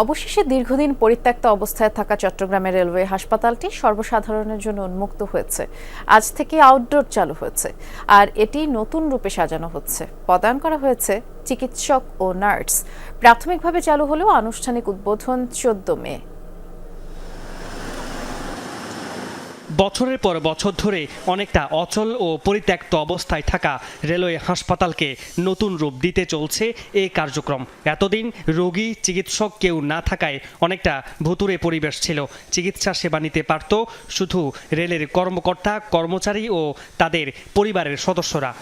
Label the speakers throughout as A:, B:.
A: অবশেষে দীর্ঘদিন পরিত্যক্ত অবস্থায় থাকা চট্টগ্রামের রেলওয়ে হাসপাতালটি সর্বসাধারণের জন্য উন্মুক্ত হয়েছে। আজ থেকে আউটডোর চালু হয়েছে। আর এটি নতুন রূপে সাজানো হচ্ছে। প্রদান করা হয়েছে চিকিৎসক ও নার্স। প্রাথমিকভাবে চালু হলেও আনুষ্ঠানিক উদ্বোধন চোদ্দ মে।
B: বছরের পর বছর ধরে অনেকটা অচল ও পরিত্যক্ত অবস্থায় থাকা রেলওয়ে হাসপাতালকে নতুন রূপ দিতে চলছে এই কার্যক্রম। এতদিন রোগী, চিকিৎসক কেউ না থাকায় অনেকটা ভুতুরে পরিবেশ ছিল। চিকিৎসা সেবা নিতে পারত শুধু রেলের কর্মকর্তা, কর্মচারী ও তাদের পরিবারের সদস্যরা।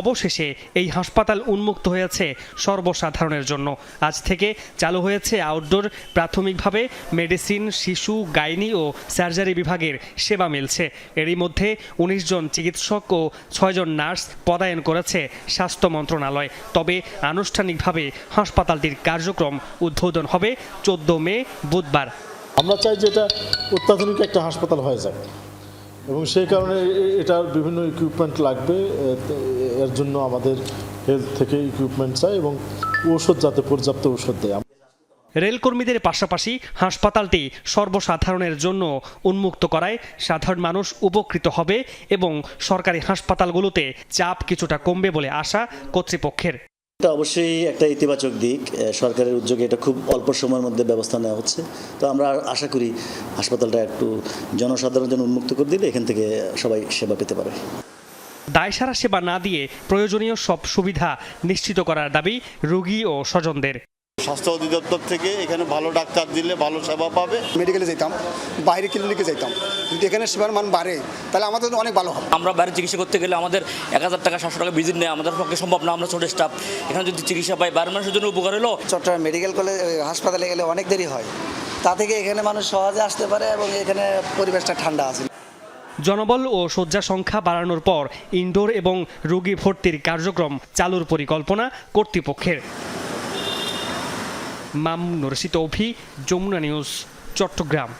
B: অবশেষে এই হাসপাতাল উন্মুক্ত হয়েছে সর্বসাধারণের জন্য। আজ থেকে চালু হয়েছে আউটডোর প্রাথমিকভাবে মেডিসিন শিশু, গাইনি ও সার্জারি বিভাগের সেবা মিলছে। এরই মধ্যে উনিশ জন চিকিৎসক ও ছয়জন নার্স পদায়ন করেছে স্বাস্থ্য মন্ত্রণালয়। তবে আনুষ্ঠানিকভাবে হাসপাতালটির কার্যক্রম উদ্বোধন হবে চোদ্দ মে, বুধবার।
C: আমরা চাই যে এটা অত্যাধুনিক একটা হাসপাতাল হয়ে যায় এবং সেই কারণে এটার বিভিন্ন ইকুইপমেন্ট লাগবে এর জন্য আমাদের হেলথ থেকে ইকুইপমেন্ট চাই এবং ঔষধ যাতে পর্যাপ্ত ঔষধ দেয়।
B: রেলকর্মীদের পাশাপাশি হাসপাতালটি সর্বসাধারণের জন্য উন্মুক্ত করায় সাধারণ মানুষ উপকৃত হবে এবং সরকারি হাসপাতালগুলোতে চাপ কিছুটা কমবে বলে আশা কর্তৃপক্ষের।
D: এটা অবশ্যই একটা ইতিবাচক দিক। সরকারের উদ্যোগে এটা খুব অল্প সময়ের মধ্যে ব্যবস্থা নেওয়া হচ্ছে। তো আমরা আশা করি হাসপাতালটা একটু জনসাধারণের জন্য উন্মুক্ত করে দিলে এখান থেকে সবাই সেবা পেতে পারে।
B: দায়সারা সেবা না দিয়ে প্রয়োজনীয় সব সুবিধা নিশ্চিত করার দাবি রোগী ও স্বজনদের।
E: স্বাস্থ্য অধিদপ্তর থেকে এখানে ভালো ডাক্তার দিলে ভালো সেবা পাবে।
F: মেডিকেলে যেতাম বাইরে ক্লিনিকে যেতাম যদি এখানে সেবার মান বাড়ে তাহলে আমাদের অনেক ভালো হবে।
G: আমরা বাইরে চিকিৎসা করতে গেলে আমাদের এক হাজার টাকা সাতশো টাকা ভিজিট নেয় আমাদের পক্ষে সম্ভব না আমরা ছোট স্টাফ এখানে যদি চিকিৎসা পাই বাইরের মানুষের জন্য উপকার হলো?
H: চট্টগ্রাম মেডিকেল কলেজ হাসপাতালে গেলে অনেক দেরি হয়। তা থেকে এখানে মানুষ সহজে আসতে পারে এবং এখানে পরিবেশটা ঠান্ডা আছে।
B: জনবল ও শয্যা সংখ্যা বাড়ানোর পর ইনডোর এবং রোগী ভর্তির কার্যক্রম চালুর পরিকল্পনা কর্তৃপক্ষের। মামুন রশিদ অভি যমুনা নিউজ চট্টগ্রাম